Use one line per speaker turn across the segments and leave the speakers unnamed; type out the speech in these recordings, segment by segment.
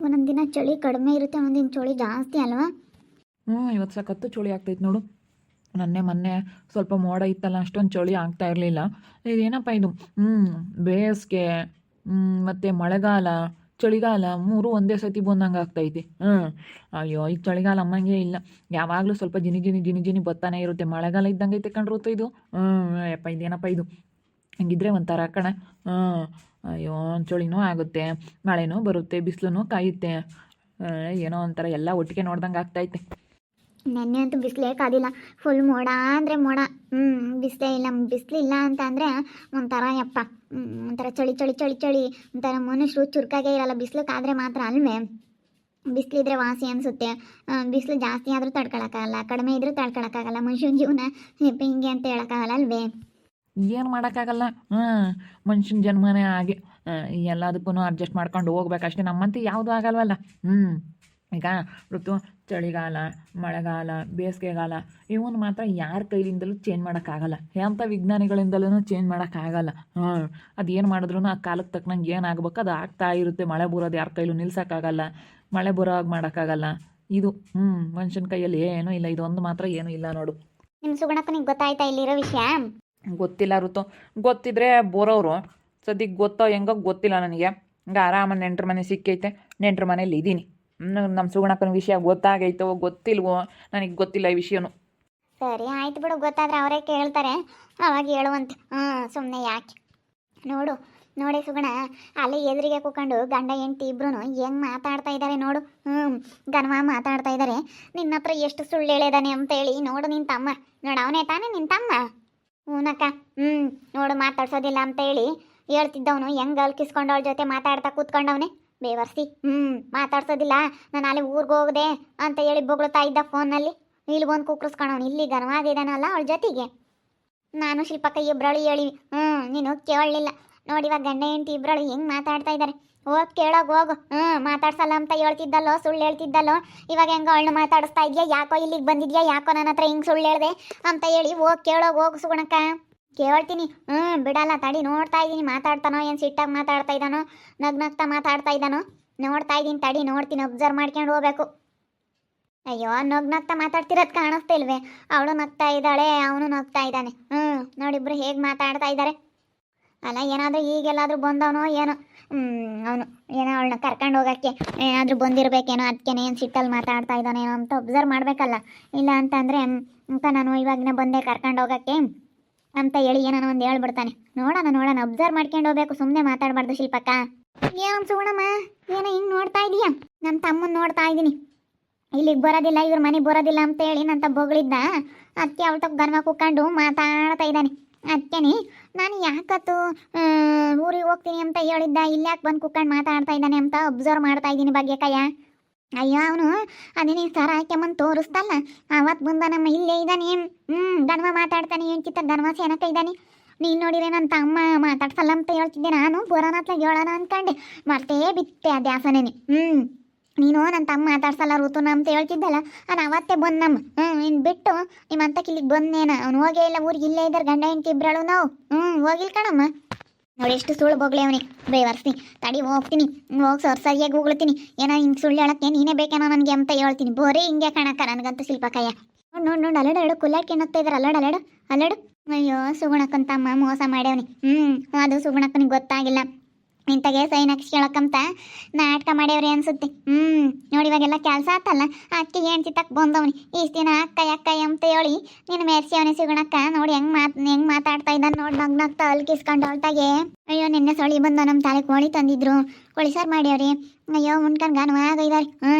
ಒಂದೊಂದು ದಿನ ಚಳಿ ಕಡಿಮೆ ಇರುತ್ತೆ ಒಂದಿನ ಚಳಿ ಜಾಸ್ತಿ ಅಲ್ವಾ?
ಹ್ಞೂ ಇವತ್ತು ಸಖತ್ತು ಚಳಿ ಆಗ್ತೈತೆ ನೋಡು. ನನ್ನೆ ಮೊನ್ನೆ ಸ್ವಲ್ಪ ಮೋಡ ಇತ್ತಲ್ಲ, ಅಷ್ಟೊಂದು ಚಳಿ ಆಗ್ತಾ ಇರಲಿಲ್ಲ. ಇದೇನಪ್ಪ ಇದು? ಹ್ಞೂ ಬೇಸಿಗೆ ಮತ್ತು ಮಳೆಗಾಲ, ಚಳಿಗಾಲ ಮೂರು ಒಂದೇ ಸತಿ ಬಂದಂಗೆ ಆಗ್ತೈತಿ. ಹ್ಞೂ ಅಯ್ಯೋ ಈಗ ಚಳಿಗಾಲ ಅಮ್ಮಂಗೆ ಇಲ್ಲ. ಯಾವಾಗಲೂ ಸ್ವಲ್ಪ ಜಿನಿ ಜಿನಿ ಜಿನಿ ಜಿನಿ ಬತ್ತಾನೆ ಇರುತ್ತೆ. ಮಳೆಗಾಲ ಇದ್ದಂಗೆ ಐತೆ ಕಣ್ರುತ್ತು ಇದು. ಹ್ಞೂ ಯಪ್ಪ ಇದೇನಪ್ಪ ಇದು? ಹಂಗಿದ್ರೆ ಒಂಥರ ಕಣ. ಹ್ಞೂ ಅಯ್ಯೋ, ಚಳಿನೂ ಆಗುತ್ತೆ, ಮಳೆನೂ ಬರುತ್ತೆ ಬಿಸಿಲೂ ಕಾಯುತ್ತೆ. ಏನೋ ಒಂಥರ ಎಲ್ಲ ಒಟ್ಟಿಗೆ ನೋಡ್ದಂಗೆ ಆಗ್ತೈತೆ.
ನೆನ್ನೆ ಅಂತೂ ಬಿಸಿಲೇ ಕಾದಿಲ್ಲ ಫುಲ್ ಮೋಡ ಅಂದರೆ ಮೋಡ. ಹ್ಞೂ ಬಿಸಿಲೇ ಇಲ್ಲ, ಬಿಸಿಲು ಇಲ್ಲ ಅಂತ ಅಂದರೆ ಒಂಥರ ಯಪ್ಪ. ಒಂಥರ ಚಳಿ ಚಳಿ ಚಳಿ ಚಳಿ. ಒಂಥರ ಮನುಷ್ಯರು ಚುರುಕಾಗೇ ಇರಲ್ಲ, ಬಿಸಿಲು ಕಾದರೆ ಮಾತ್ರ ಅಲ್ವೇ? ಬಿಸಿಲಿದ್ರೆ ವಾಸಿ ಅನಿಸುತ್ತೆ. ಬಿಸಿಲು ಜಾಸ್ತಿ ಆದರೂ ತಡ್ಕೊಳಕ್ಕಾಗಲ್ಲ, ಕಡಿಮೆ ಇದ್ರೂ ತಡ್ಕೊಳಕ್ಕಾಗಲ್ಲ, ಮನುಷ್ಯನ ಜೀವನ ಹಿಂಗೆ ಅಂತ ಹೇಳೋಕ್ಕಾಗಲ್ಲ ಅಲ್ವೇ?
ಏನು ಮಾಡೋಕ್ಕಾಗಲ್ಲ. ಹಾಂ ಮನುಷ್ಯನ ಜನ್ಮನೇ ಆಗಿ ಎಲ್ಲದಕ್ಕೂ ಅಡ್ಜಸ್ಟ್ ಮಾಡ್ಕೊಂಡು ಹೋಗ್ಬೇಕಷ್ಟೇ ನಮ್ಮಂತೆ ಯಾವುದೂ ಆಗಲ್ವಲ್ಲ. ಹ್ಞೂ ಈಗ ಋತು, ಚಳಿಗಾಲ, ಮಳೆಗಾಲ, ಬೇಸಿಗೆಗಾಲ, ಇವನ್ ಮಾತ್ರ ಯಾರ ಕೈಲಿಂದಲೂ ಚೇಂಜ್ ಮಾಡೋಕ್ಕಾಗಲ್ಲ. ಎಂಥ ವಿಜ್ಞಾನಿಗಳಿಂದಲೂ ಚೇಂಜ್ ಮಾಡೋಕ್ಕಾಗಲ್ಲ. ಹಾಂ ಏನು ಮಾಡಿದ್ರು ಆ ಕಾಲಕ್ಕೆ ತಕ್ಕನಂಗೆ ಏನಾಗಬೇಕು, ಅದು ಆಗ್ತಾ ಇರುತ್ತೆ. ಮಳೆ ಬರೋದು ಯಾರ ಕೈಲೂ ನಿಲ್ಸೋಕ್ಕಾಗಲ್ಲ. ಮಳೆ ಬರೋ ಹಾಗೆ ಮಾಡೋಕ್ಕಾಗಲ್ಲ. ಇದು ಹ್ಞೂ ಮನುಷ್ಯನ ಕೈಯಲ್ಲಿ ಏನೂ ಇಲ್ಲ. ಇದೊಂದು ಮಾತ್ರ ಏನೂ ಇಲ್ಲ ನೋಡು.
ನಿಮ್ಮ ಸುಗುಣಕ್ಕನಿಗೆ ಗೊತ್ತಾಯ್ತಾ ಇಲ್ಲಿರೋ ವಿಷಯ?
ಗೊತ್ತಿಲ್ಲ ಋತು. ಗೊತ್ತಿದ್ರೆ ಬರೋರು, ಸದ್ಯಕ್ಕೆ ಗೊತ್ತೋ ಹೆಂಗೋ ಗೊತ್ತಿಲ್ಲ ನನಗೆ. ಹಂಗೆ ಆರಾಮ ನೆಂಟ್ರ ಮನೆ ಸಿಕ್ಕೈತೆ, ನೆಂಟ್ರ ಮನೇಲಿ ಇದ್ದೀನಿ. ನಮ್ಮ ಸುಗುಣಕ್ಕನ ವಿಷಯ ಗೊತ್ತಾಗೈತೋ, ಗೊತ್ತಿಲ್ವೋ, ನನಗೆ ಗೊತ್ತಿಲ್ಲ ಈ ವಿಷಯನು.
ಸರಿ, ಆಯ್ತು ಬಿಡು, ಗೊತ್ತಾದ್ರೆ ಅವರೇ ಕೇಳ್ತಾರೆ. ಅವಾಗ ಹೇಳುವಂತೆ. ಹ್ಞೂ ಸುಮ್ಮನೆ ಯಾಕೆ? ನೋಡು, ನೋಡಿ ಸುಗುಣ, ಅಲ್ಲಿ ಎದುರಿಗೆ ಕೂಕೊಂಡು ಗಂಡ, ಹೆಂಡತಿ ಇಬ್ರು ಹೆಂಗೆ ಮಾತಾಡ್ತಾ ಇದ್ದಾರೆ ನೋಡು. ಹ್ಞೂ ಗನ್ವ ಮಾತಾಡ್ತಾ ಇದ್ದಾರೆ ನಿನ್ನ ಹತ್ರ ಎಷ್ಟು ಸುಳ್ಳು ಹೇಳಿದಾನೆ ಅಂತ ಹೇಳಿ ನೋಡು ನಿನ್ನ ತಮ್ಮ. ನೋಡು, ಅವನೇ ತಾನೇ ನಿನ್ನ ತಮ್ಮ. ಹ್ಞೂನಕ್ಕ ಹ್ಞೂ ನೋಡು ಮಾತಾಡ್ಸೋದಿಲ್ಲ ಅಂತ ಹೇಳಿ ಹೇಳ್ತಿದ್ದವನು. ಹೆಂಗೆ ಅಲ್ಕಿಸ್ಕೊಂಡು ಅವಳ ಜೊತೆ ಮಾತಾಡ್ತಾ ಕೂತ್ಕೊಂಡವನೇ? ಬೇವರ್ಸಿ ಹ್ಞೂ ಮಾತಾಡ್ಸೋದಿಲ್ಲ. ನಾನು ಅಲ್ಲಿ ಊರಿಗೆ ಹೋಗದೆ ಅಂತ ಹೇಳಿ ಬೊಗಳ್ತಾ ಇದ್ದ ಫೋನಲ್ಲಿ ಬಂದು ಕುಕ್ರಸ್ಕೊಳವನು ಇಲ್ಲಿ ಗನವಾಗಿದ್ದಾನಲ್ಲ ಅವಳ ಜೊತೆಗೆ. ನಾನು ಶಿಲ್ಪಕ್ಕ ಇಬ್ರಳು ಹೇಳಿ ಹ್ಞೂ ನೀನು ಕೇಳಲಿಲ್ಲ. ನೋಡಿ ಇವಾಗ ಗಂಡ ಹೆಂಡತಿ ಇಬ್ರಳು ಹೆಂಗೆ ಮಾತಾಡ್ತಾ ಇದ್ದಾರೆ ಹೋಗಿ ಕೇಳೋಗಿ ಹೋಗು. ಹ್ಞೂ ಮಾತಾಡ್ಸಲ್ಲ ಅಂತ ಹೇಳ್ತಿದ್ದಲ್ಲೋ, ಸುಳ್ಳು ಹೇಳ್ತಿದ್ದಲ್ಲೋ. ಇವಾಗ ಹೆಂಗ ಅವಳನ್ನ ಮಾತಾಡಿಸ್ತಾ ಇದೆಯಾ? ಯಾಕೋ ಇಲ್ಲಿಗೆ ಬಂದಿದ್ಯಾ? ಯಾಕೋ ನನ್ನ ಹತ್ರ ಹಿಂಗೆ ಸುಳ್ಳು ಹೇಳ್ದೆ ಅಂತ ಹೇಳಿ ಹೋಗಿ ಕೇಳೋಗಿ ಹೋಗು ಸುಗುಣಕ್ಕ. ಕೇಳ್ತೀನಿ. ಹ್ಞೂ ಬಿಡಲ್ಲ ತಡಿ. ನೋಡ್ತಾ ಇದ್ದೀನಿ ಮಾತಾಡ್ತಾನೋ, ಏನು ಸಿಟ್ಟಾಗಿ ಮಾತಾಡ್ತಾ ಇದ್ದಾನೋ ನಗ್ನಗ್ತಾ ಮಾತಾಡ್ತಾ ಇದ್ದಾನೋ ನೋಡ್ತಾ ಇದ್ದೀನಿ ತಡಿ. ನೋಡ್ತೀನಿ. ಅಬ್ಸರ್ವ್ ಮಾಡ್ಕೊಂಡು ಹೋಗ್ಬೇಕು. ಅಯ್ಯೋ, ನಗ್ನಗ್ತಾ ಮಾತಾಡ್ತಿರೋದು ಕಾಣಿಸ್ತಿಲ್ವೇ ಅವಳು ನಗ್ತಾ ಇದ್ದಾಳೆ, ಅವನು ನಗ್ತಾ ಇದ್ದಾನೆ. ಹ್ಞೂ ನೋಡಿಬ್ರು ಹೇಗೆ ಮಾತಾಡ್ತಾ ಇದ್ದಾರೆ ಅಲ್ಲ, ಏನಾದರೂ ಈಗೆಲ್ಲಾದರೂ ಬಂದವನೋ ಏನೋ ಅವನು ಏನೋ ಅವಳನ್ನ ಕರ್ಕೊಂಡು ಹೋಗೋಕ್ಕೆ ಏನಾದರೂ ಬಂದಿರಬೇಕೇನೋ ಅದಕ್ಕೆ ಏನು ಸಿಟ್ಟಲ್ಲಿ ಮಾತಾಡ್ತಾ ಇದ್ದಾನೇನೋ ಅಂತ ಒಬ್ಸರ್ವ್ ಮಾಡಬೇಕಲ್ಲ. ಇಲ್ಲ ಅಂತಂದರೆ ಅಂತ ನಾನು ಇವಾಗಿನ ಬಂದೆ ಕರ್ಕೊಂಡು ಹೋಗೋಕ್ಕೆ. ಅಂತ ಹೇಳಿ ಏನೋ ಒಂದು ಹೇಳ್ಬಿಡ್ತಾನೆ. ನೋಡೋಣ ನೋಡೋಣ ಅಬ್ಸರ್ವ್ ಮಾಡ್ಕೊಂಡು ಹೋಗ್ಬೇಕು ಸುಮ್ಮನೆ ಮಾತಾಡಬಾರ್ದು ಶಿಲ್ಪಕ್ಕ. ಏನು ಸುಗುಣಮ್ಮ ಏನೋ ಹಿಂಗೆ ನೋಡ್ತಾ ಇದೀಯಾ? ನಮ್ಮ ತಮ್ಮನ ನೋಡ್ತಾ ಇದ್ದೀನಿ ಇಲ್ಲಿಗೆ ಬರೋದಿಲ್ಲ, ಇವ್ರ ಮನೆಗೆ ಬರೋದಿಲ್ಲ ಅಂತ ಹೇಳಿ ನನ್ನ ಬೊಗಳಿದ್ದ. ಅದಕ್ಕೆ ಅವಳ ತಕ್ಕ ಗನ್ವ ಕುಕ್ಕೊಂಡು ಮಾತಾಡ್ತಾ ಇದ್ದಾನೆ. ಅದಕ್ಕೇನೆ ನಾನು ಯಾಕತ್ತು ಊರಿಗೆ ಹೋಗ್ತೀನಿ ಅಂತ ಹೇಳಿದ್ದ, ಇಲ್ಲಿ ಯಾಕೆ ಬಂದು ಕುಕ್ಕೊಂಡು ಮಾತಾಡ್ತಾ ಇದ್ದಾನೆ ಅಂತ ಅಬ್ಸರ್ವ್ ಮಾಡ್ತಾ ಇದ್ದೀನಿ ಭಾಗ್ಯಕಯ್ಯ ಅಯ್ಯೋ, ಅವನು ಅದೇನೇ ಸರ ಹಾಕ್ಯಂಬಂದು ತೋರಿಸ್ತಲ್ಲ ಅವತ್ತು ಬಂದ ನಮ್ಮ ಇಲ್ಲೇ ಇದ್ದಾನೆ. ಹ್ಞೂ ಧನ್ವ ಮಾತಾಡ್ತಾನೆ, ಏನು ಕಿತ್ತ ಧನ್ವ ಸೇನಕ ಇದ್ದಾನೆ. ನೀನು ನೋಡಿದ್ರೆ ನನ್ನ ತಮ್ಮ ಮಾತಾಡ್ಸಲ್ಲ ಅಂತ ಹೇಳ್ತಿದ್ದೆ ನಾನು ಬರೋಣ ಹೇಳೋಣ ಅಂದ್ಕೊಂಡೆ ಮತ್ತೆ ಬಿತ್ತೆ ಆ ದ್ಯಾಸನೇನೆ. ಹ್ಞೂ ನೀನು ನನ್ನ ತಮ್ಮ ಮಾತಾಡ್ಸಲ್ಲ ಋತುನ ಅಂತ ಹೇಳ್ತಿದ್ದಲ್ಲ ನಾನು ಅವತ್ತೇ ಬಂದು ನಮ್ಮ ಹ್ಞೂ ಬಿಟ್ಟು ನಿಮ್ಮ ಅಂತಕ್ಕೆ ಇಲ್ಲಿಗೆ ಬಂದೇನ ಅವ್ನು ಹೋಗೇ ಇಲ್ಲ, ಊರಿಗೆ ಇಲ್ಲೇ ಇದ್ದಾರೆ ಗಂಡ ಹೆಂಡತಿ ಇಬ್ಬರಳು ನಾವು. ಹ್ಞೂ ಹೋಗಿಲ್ ಕಣಮ್ಮ. ನೋಡಿ ಎಷ್ಟು ಸುಳ್ಳು ಬೋಗ್ಲಿ ಅವನಿಗೆ ಬೇವರ್ಸಿ ತಡಿ, ಹೋಗ್ತೀನಿ. ಹೋಗಿ ಸರ್, ಸರಿಯಾಗಿ ಹೋಗ್ಲತ್ತೀನಿ. ಏನೋ ಹಿಂಗೆ ಸುಳ್ಳು ಹೇಳಕ್ಕೆ ನೀನೇ ಬೇಕೇನೋ ನನಗೆ ಅಂತ ಹೇಳ್ತೀನಿ. ಬೋರಿ ಹಿಂಗೆ ಕಣಕ್ಕ ನನಗಂತೂ ಶಿಲ್ಪಕಯ್ಯ ನೋಡು ನೋಡು, ನೋಡಿ, ಅಲ್ಲಡು ಅಲ್ಲಡು ಕುಲ್ಲಾಕಿ ಏನತ್ತಾ ಇದ್ದಾರೆ ಅಲ್ಲಡು ಅಲ್ಲಡು ಅಲ್ಲಡು. ಅಯ್ಯೋ, ಸುಗುಣಕ್ಕಂತಮ್ಮ, ಮೋಸ ಮಾಡ್ಯವನಿ. ಹ್ಞೂ ಅದು ಸುಗುಣಕ್ಕನಿಗೆ ಗೊತ್ತಾಗಿಲ್ಲ. ಇಂಥಗೆ ಸೈನ್ ಹಾಕ್ಸ್ಕೊಳಕ್ಕಂತ ನಾಟಕ ಮಾಡ್ಯವ್ರಿ ಅನ್ಸುತ್ತೆ. ಹ್ಮ್, ನೋಡಿ ಇವಾಗೆಲ್ಲ ಕೆಲಸ ಆತಲ್ಲ, ಅಕ್ಕಿ ಏನ್ ತಕ್ಕ ಬಂದವನಿ. ಇಷ್ಟು ದಿನ ಅಕ್ಕ ಅಕ್ಕ ಅಂತ ಹೇಳಿ ನೀನು ಅವನ ಸಿಗೋಣಕ್ಕ, ನೋಡಿ ಹೆಂಗ್ ಮಾತ್, ಹೆಂಗ್ ಮಾತಾಡ್ತಾ ಇದ್ದಾನೆ ನೋಡಿ ನಗ್ನಗ್ತಾ ಅಲ್ಕಿಸ್ಕೊಂಡು ಹೊಲ್ಟಾಗೆ ಅಯ್ಯೋ, ನಿನ್ನೆ ಸೊಳಿ ಬಂದ ನಮ್ಮ ತಾಲೆ ಕೋಳಿ ತಂದಿದ್ರು. ಕೋಳಿ ಸಾರು ಮಾಡ್ಯವ್ರಿ ಅಯ್ಯೋ ಉಣ್ಕಂಡು ಗಾನು ಇದಾರೆ. ಹ್ಞೂ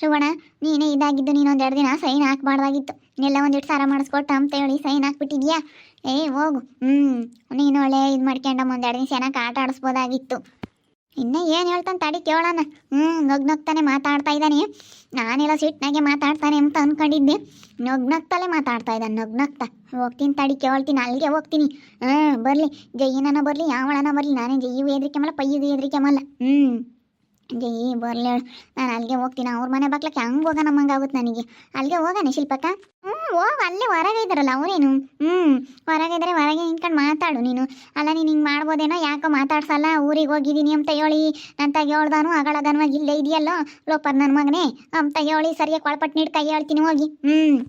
ಶಿವಣ ನೀನೇ ಇದಾಗಿದ್ದು, ನೀನು ಎರಡು ದಿನ ಸೈನ್ ಹಾಕ್ಬಾರ್ದಾಗಿತ್ತು. ಎಲ್ಲ ಒಂದಿಷ್ಟು ಸಾರ ಮಾಡಿಸ್ಕೊಟ್ಟ ಅಂತ ಹೇಳಿ ಸೈನ್ ಹಾಕ್ಬಿಟ್ಟಿದ್ಯಾ? ಏ, ಹೋಗು. ಹ್ಞೂ ನೀನು ಒಳ್ಳೆ ಇದು ಮಾಡ್ಕೊಂಡಮ್ಮ ಒಂದೆರಡು ದಿನ ಚೆನ್ನಾಗಿ ಆಟ ಆಡಿಸ್ಬೋದಾಗಿತ್ತು. ಇನ್ನು ಏನು ಹೇಳ್ತಾನೆ ತಡಿ ಕೇಳೋಣ. ಹ್ಞೂ ನಗ್ ನಗ್ತಾನೆ ಮಾತಾಡ್ತಾ ಇದ್ದಾನೆ. ನಾನೆಲ್ಲ ಸಿಟ್ನಾಗೆ ಮಾತಾಡ್ತಾನೆ ಅಂತ ಅನ್ಕೊಂಡಿದ್ದೆ. ನಗ್ ನಗ್ತಲೇ ಮಾತಾಡ್ತಾ ಇದ್ದಾನೆ, ನಗ್ ನಗ್ತಾ. ಹೋಗ್ತೀನಿ ತಡಿ, ಕೇಳ್ತೀನಿ, ಅಲ್ಲಿಗೆ ಹೋಗ್ತೀನಿ. ಹಾಂ ಬರಲಿ. ಜೈನನ ಬರಲಿ, ಯಾವಳನ ಬರಲಿ. ನಾನೇ ಜೈಯು ಎದ್ರಿಕೆ ಮಲ್ಲ ಪಯ್ಯದು ಎದ್ರಿಕೆ ಮಲ್ಲ ಹ್ಞೂ ಏ, ಬರ್ಲಿ ನಾನು ಅಲ್ಲಿಗೆ ಹೋಗ್ತೀನಿ. ಅವ್ರ ಮನೆ ಬಾಕ್ಲಕ್ಕೆ ಹಂಗೆ ಹೋಗೋಣ ಹಂಗಾಗುತ್ತೆ ನನಗೆ. ಅಲ್ಲಿಗೆ ಹೋಗೋಣ ಶಿಲ್ಪಕ್ಕ? ಹ್ಞೂ ಹೋಗ. ಅಲ್ಲೇ ಹೊರಗೆ ಇದ್ದಾರಲ್ಲ ಅವರೇನು? ಹ್ಞೂ ಹೊರಗೆ ಇದ್ದಾರೆ ಹೊರಗೆ ನಿಂತ್ಕೊಂಡು ಮಾತಾಡು ನೀನು. ಅಲ್ಲ, ನೀನು ಹಿಂಗೆ ಮಾಡ್ಬೋದೇನೋ, ಯಾಕೋ ಮಾತಾಡ್ಸಲ್ಲ? ಊರಿಗೆ ಹೋಗಿದ್ದೀನಿ ಅಂತ ಹೇಳಿ. ಅಂತ ಹೇಳ್ದಾನು ಅಗಳಗನವಾಗಿ ಇಲ್ಲೇ ಇದೆಯಲ್ಲೋ? ಲೋಪರ್ ನನ್ನ ಮಗನೇ. ಅಂತ ಹೇಳಿ, ಸರಿಯಾಗಿ ಕೊಳಪಟ್ಟು ನೀಡ್ ಕೈ ಹೇಳ್ತೀನಿ, ಹೋಗಿ. ಹ್ಞೂ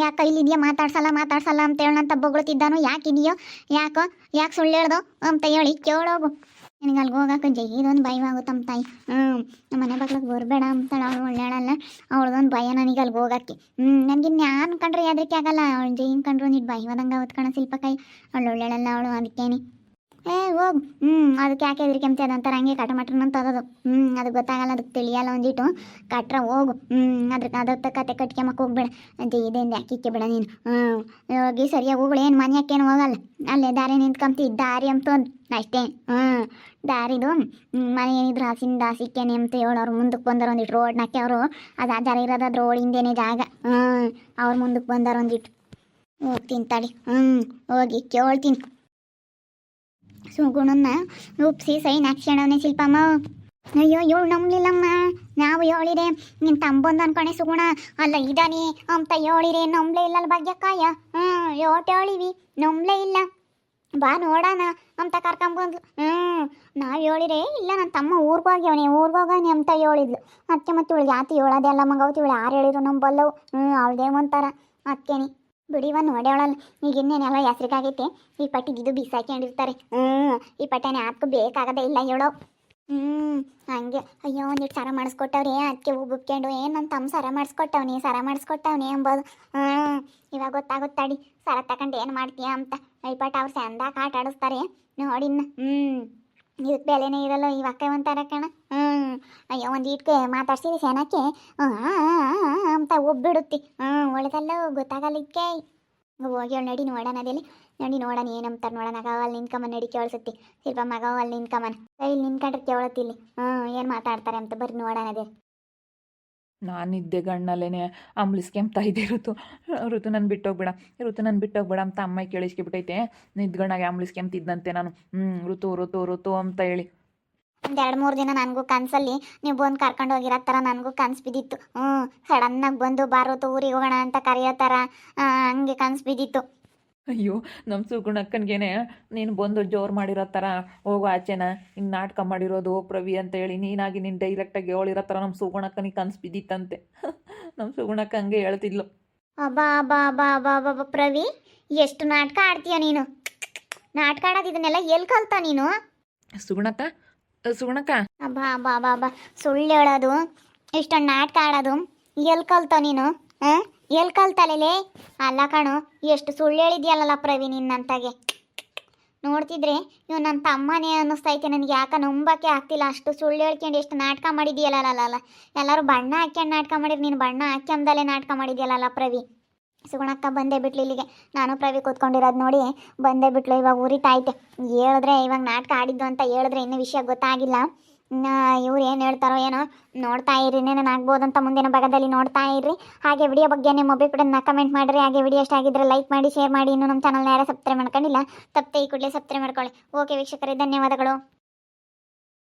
ಯಾಕೆ ಇಲ್ಲಿದೆಯಾ ಮಾತಾಡ್ಸಲ್ಲ ಮಾತಾಡ್ಸಲ್ಲ ಅಂತ ಹೇಳಂತ ಬೊಗಳುತ್ತಿದ್ದಾನು ಯಾಕಿದೆಯೋ ಯಾಕೋ? ಯಾಕೆ ಸುಳ್ಳು ಹೇಳ್ದೋ? ಅಂತ ಹೇಳಿ, ಕೇಳೋಗು. ನನಗೆ ಅಲ್ಲಿಗೆ ಹೋಗಕ್ಕೆ ಜೈದೊಂದು ಭಯವಾಗುತ್ತಮ್ಮ ತಾಯಿ. ಹ್ಞೂ ನಮ್ಮ ಮನೆ ಬಾಗ್ಲಿಗೆ ಬರಬೇಡ ಅಂತಾಳೆ ಅವಳು ಒಳ್ಳೆಯಳಲ್ಲ, ಅವಳದೊಂದು ಭಯ ನನಗೆ ಅಲ್ಲಿಗೆ ಹೋಗಕ್ಕೆ ಹ್ಞೂ ನನಗೆ ನಾನು ಕಂಡ್ರೆ ಹೆದರಿಕೆ ಆಗಲ್ಲ, ಅವಳು ಜೈನ್ ಕಂಡ್ರು ನೀನು ಭಯವಾದಂಗೆ ಅವತ್ತು ಕಣ ಶಿಲ್ಪಕಾಯಿ ಅವಳು ಒಳ್ಳೆಯಳಲ್ಲ ಅವಳು, ಅದಕ್ಕೇನೆ. ಏ ಹೋಗ್ ಹ್ಞೂ ಅದಕ್ಕೆ ಯಾಕೆ ಹೆದರಿಕೆ ಅಂತ ಅದಂತಾರೆ ಹಂಗೆ ಕಟ ಮಟ್ರನ್ ಅಂತ ಅದದು ಹ್ಞೂ ಅದು ಗೊತ್ತಾಗಲ್ಲ, ಅದಕ್ಕೆ ತಿಳಿಯಲ್ಲ ಒಂದಿಟ್ಟು. ಕಟ್ರ, ಹೋಗು. ಹ್ಞೂ ಅದ್ರ ಅದ್ರ ಕತೆ ಕಟ್ಕೊಂಬಕ್ಕೆ ಹೋಗ್ಬೇಡ. ಅಂತ ಇದೇನು ಯಾಕೆ ಬೇಡ ನೀನು? ಹ್ಞೂ ಹೋಗಿ ಸರಿಯಾಗಿ ಹೋಗ್ಳು ಏನು ಮನೆಯಕ್ಕೇನು ಹೋಗಲ್ಲ? ಅಲ್ಲೇ ದಾರಿ ನಿಂತ್ಕೊಂತಿ ದಾರಿ ಅಂತ ಅಷ್ಟೇ. ಹ್ಞೂ ದಾರಿದು ಮನೆ ಏನಿದ್ರು ಹಸಿಂದ ಹಸಿಕ್ಕೇನೆ ಅಂತ ಹೇಳೋರು ಮುಂದಕ್ಕೆ ಬಂದರು ಒಂದಿಟ್ಟು. ರೋಡ್ನಕ್ಕೆ ಅವರು ಅದು ಆ ಜಾಗ ಇರೋದು ಅದು ರೋಡ್ ಜಾಗ. ಹ್ಞೂ ಅವ್ರು ಮುಂದಕ್ಕೆ ಬಂದಾರ ಒಂದಿಟ್ಟು. ಹೋಗ್ತೀನಿ ತಡಿ. ಹ್ಞೂ ಹೋಗಿ ಕೇಳ್ತೀನಿ. ಸುಗುಣನ್ನ ರೂಪಿಸಿ ಸೈನ್ ಹಾಕ್ಸ್ಕೊಂಡವನೇ ಶಿಲ್ಪಮ್ಮ. ಅಯ್ಯೋ, ಇವಳು ನಂಬಲಿಲ್ಲಮ್ಮ. ನಾವು ಹೇಳಿದೆ ನಿನ್ನ ತಂಬಂದು ಅನ್ಕೊಂಡೆ ಸುಗುಣ. ಅಲ್ಲ ಇದಾನೆ ಅಂತ ಹೇಳಿರಿ ನಂಬಲೇ ಇಲ್ಲಲ್ಲ ಭಾಗ್ಯಕ್ಕಾಯ ಹ್ಞೂ ಯೋಟ್ ಹೇಳಿವಿ. ನಂಬಲೇ ಇಲ್ಲ. ಬಾ ನೋಡೋಣ ಅಂತ ಕರ್ಕೊಂಬಂದ್ಲು. ಹ್ಞೂ ನಾವು ಹೇಳಿರೆ ಇಲ್ಲ ನನ್ನ ತಮ್ಮ ಊರಿಗೆ ಹೋಗ್ಯವನೆ. ಊರಿಗೆ ಹೋಗನೆ ಅಂತ ಹೇಳಿದ್ಲು. ಅದಕ್ಕೆ ಮತ್ತೆ ಇವಳಿಗೆ ಯಾತಿ ಹೇಳೋದೆ ಅಲ್ಲ ಮಂಗವತಿ ಇವಳು ಯಾರು ಹೇಳಿದ್ರು ನಂಬಲ್ಲವು? ಹ್ಞೂ ಅವಳದೇ ಒಂಥರ. ಅದಕ್ಕೇನೆ ಬಿಡಿವ ನೋಡ್ಯಾವಳಲ್ಲ ಈಗ ಇನ್ನೇನೆಲ್ಲ ಹೆಸ್ರಿಗಾಗೈತೆ. ಈ ಪಟ್ಟಿಗೆ ಇದು ಬಿಸಾಕೊಂಡಿರ್ತಾರೆ ಹ್ಞೂ ಈ ಪಟ್ಟನೆ ಯಾಕೂ ಬೇಕಾಗದೇ ಇಲ್ಲ ಹೇಳೋ. ಹ್ಞೂ ಹಂಗೆ. ಅಯ್ಯೋ ಒಂದಿಟ್ಟು ಸರ ಮಾಡಿಸ್ಕೊಟ್ಟವ್ರೆ. ಅದಕ್ಕೆ ಉಬ್ಬಿಕೊಂಡು ಏನು ನನ್ನ ತಮ್ಮ ಸರ ಮಾಡಿಸ್ಕೊಟ್ಟವ್ನಿ? ಸರ ಮಾಡಿಸ್ಕೊಟ್ಟವ್ನಿ ಎಂಬುದು ಹ್ಞೂ ಇವಾಗ ಗೊತ್ತಾಗುತ್ತಾಡಿ ಸರ ತಗೊಂಡು ಏನು ಮಾಡ್ತೀಯ ಅಂತ. ಐಪಟ್ ಅವ್ರು ಚಂದಾಕ ಆಟ ಆಡಿಸ್ತಾರೆ ನೋಡಿನ್ನ. ಹ್ಞೂ ಇದಕ್ಕೆ ಬೆಲೆನೇ ಇರಲ್ಲ ಈ ಅಕ್ಕ ಒಂಥರ ಕಣ. ಹ್ಞೂ ಅಯ್ಯೋ, ಒಂದು ಇಟ್ಕೆ ಮಾತಾಡ್ಸಿರಿ ಸೇನಕ್ಕೆ ಅಂತ ಒಬ್ಬಿಡುತ್ತಿ. ಹ್ಞೂ ಒಳಗಲ್ಲ ಗೊತ್ತಾಗಲಿಕ್ಕೆ ಹೋಗಿ ಅವಳು ನಡಿ ನೋಡೋಣ ಅದೇಲಿ ನಡಿ ನೋಡೋಣ ಏನಂತಾರೆ ನೋಡೋಣ. ಆಗ ಅಲ್ಲಿ ನಿನ್ಕಮನ್ ನಡಿ ಕೇಳಿಸುತ್ತಿ. ಸ್ವಲ್ಪ ಮಗ ಅಲ್ಲಿ ನಿನ್ಕಮನ್ ಇಲ್ಲಿ ನಿನ್ಕೊಂಡ್ರೆ ಕೇಳತ್ತಿಲ್ಲಿ. ಹ್ಞೂ ಏನು ಮಾತಾಡ್ತಾರೆ ಅಂತ ಬರ್ರಿ ನೋಡೋಣ ಅದೇ
ನಾನಿದ್ದೆ ಗಣ್ಣಲ್ಲೇ ಅಂಬ್ಲಿಸ್ಕೆಂಬ್ತಾ ಇದ್ದೆ ಋತು ಋತು. ನನ್ನ ಬಿಟ್ಟೋಗ್ಬೇಡ. ಋತು ನನ್ನ ಬಿಟ್ಟೋಗ್ಬೇಡ ಅಂತ ಅಮ್ಮ ಕೇಳಿಸ್ಕೊಬಿಟ್ಟೈತೆ ನಿದ್ಗಣ್ಣಾಗೆ ಅಂಬ್ಲಿಸ್ಕೆಂಬ್ತಿದ್ದಂತೆ ನಾನು. ಹ್ಞೂ ಋತು ಋತು ಋತು ಅಂತ ಹೇಳಿ.
ಒಂದು ಎರಡು ಮೂರು ದಿನ ನನಗೂ ಕನಸಲ್ಲಿ ನೀವು ಬಂದು ಕರ್ಕೊಂಡು ಹೋಗಿರೋ ಥರ ನನಗೂ ಕನಸು ಬಿದ್ದಿತ್ತು. ಹ್ಞೂ ಸಡನ್ನಾಗಿ ಬಂದು ಬಾರೋತು ಊರಿಗೆ ಹೋಗೋಣ ಅಂತ ಕರೆಯೋ ಥರ ಹಂಗೆ ಕನಸು ಬಿದ್ದಿತ್ತು.
ಅಯ್ಯೋ ನಮ್ಮ ಸುಗುಣಕ್ಕನಿಗೇನೆ ನೀನು ಬಂದು ಜೋರು ಮಾಡಿರೋ ಥರ ಹೋಗು ಆಚೆನ. ಹಿಂಗೆ ನಾಟಕ ಮಾಡಿರೋದು ಪ್ರವಿ ಅಂತ ಹೇಳಿ ನೀನಾಗಿ ನೀನು ಡೈರೆಕ್ಟಾಗಿ ಹೇಳಿರೋ ಥರ ನಮ್ಮ ಸುಗುಣಕ್ಕನಿಗೆ ಕನಸು ಬಿದ್ದಿತ್ತಂತೆ. ನಮ್ಮ ಸುಗುಣಕ್ಕ ಹಂಗೆ ಹೇಳ್ತಿದ್ಲು.
ಅಬ್ಬಾ ಅಬ್ಬಾ ಅಬ್ಬಾ ಅಬ್ಬಾ ಅಬ್ಬಾ ಅಬ್ಬಾ ಪ್ರವಿ ಎಷ್ಟು ನಾಟಕ ಆಡ್ತೀಯ ನೀನು? ನಾಟಕ ಆಡೋದು ಇದನ್ನೆಲ್ಲ ಎಲ್ಲಿ ಕಲ್ತ ನೀನು?
ಸುಗುಣಕ್ಕ ಸುಗುಣಕ್ಕ
ಅಬ್ಬಾ ಅಬ್ಬಾ ಅಬ್ಬಾ ಬಾ ಸುಳ್ಳು ಹೇಳೋದು ಇಷ್ಟೊಂದು ನಾಟಕ ಆಡೋದು ಎಲ್ಲಿ ಕಲ್ತ ನೀನು ಹಾಂ? ಎಲ್ಲಿ ಕಲ್ತಲೇ ಅಲ್ಲ ಕಣು, ಎಷ್ಟು ಸುಳ್ಳು ಹೇಳಿದ್ಯಲ್ಲ ಪ್ರವಿ ನಿನ್ನಂತಾಗೆ. ನೋಡ್ತಿದ್ರೆ ಇವ್ ನನ್ನ ತಮ್ಮನೇ ಅನ್ನಿಸ್ತೈತೆ ನನಗೆ, ಯಾಕ ನಂಬಕ್ಕೆ ಆಗ್ತಿಲ್ಲ? ಅಷ್ಟು ಸುಳ್ಳು ಹೇಳ್ಕೊಂಡು ಎಷ್ಟು ನಾಟಕ ಮಾಡಿದ್ಯಲ್ಲ ಎಲ್ಲರೂ ಬಣ್ಣ ಹಾಕ್ಯಂಡು ನಾಟಕ ಮಾಡಿದ್ರು ನೀನು ಬಣ್ಣ ಹಾಕ್ಯಂದಲೇ ನಾಟಕ ಮಾಡಿದ್ಯಲ್ಲ ಪ್ರವಿ ಸುಗುಣಕ್ಕ ಬಂದೇ ಬಿಟ್ಲು ಇಲ್ಲಿಗೆ. ನಾನು ಪ್ರವಿ ಕೂತ್ಕೊಂಡಿರೋದು ನೋಡಿ, ಬಂದೇ ಬಿಟ್ಲು ಇವಾಗ ಉರಿತಾಯ್ತೆ. ಹೇಳಿದ್ರೆ ಇವಾಗ ನಾಟಕ ಆಡಿದ್ದು ಅಂತ ಹೇಳಿದ್ರೆ ಇನ್ನೂ ವಿಷಯ ಗೊತ್ತಾಗಿಲ್ಲ. ಇವ್ರು ಏನು ಹೇಳ್ತಾರೋ ಏನೋ ನೋಡ್ತಾ ಇರಿ ಏನೇನು ಆಗ್ಬೋದಂತ ಮುಂದಿನ ಭಾಗದಲ್ಲಿ ನೋಡ್ತಾ ಇರಿ. ಹಾಗೆ ವಿಡಿಯೋ ಬಗ್ಗೆ ನಿಮ್ಮ ಅಭಿಪ್ರಾಯನ ಕಮೆಂಟ್ ಮಾಡಿರಿ. ಹಾಗೆ ವಿಡಿಯೋ ಇಷ್ಟ ಆಗಿದ್ರೆ ಲೈಕ್ ಮಾಡಿ ಶೇರ್ ಮಾಡಿ. ಇನ್ನು ನಮ್ಮ ಚಾನಲ್ನ ಯಾರು ಸಬ್ಸ್ಕ್ರೈಬ್ ಮಾಡ್ಕೊಂಡಿಲ್ಲ, ತಪ್ಪದೆ ಈ ಕೂಡಲೇ ಸಬ್ಸ್ಕ್ರೈಬ್ ಮಾಡ್ಕೊಳ್ಳಿ. ಓಕೆ ವೀಕ್ಷಕರೇ, ಧನ್ಯವಾದಗಳು.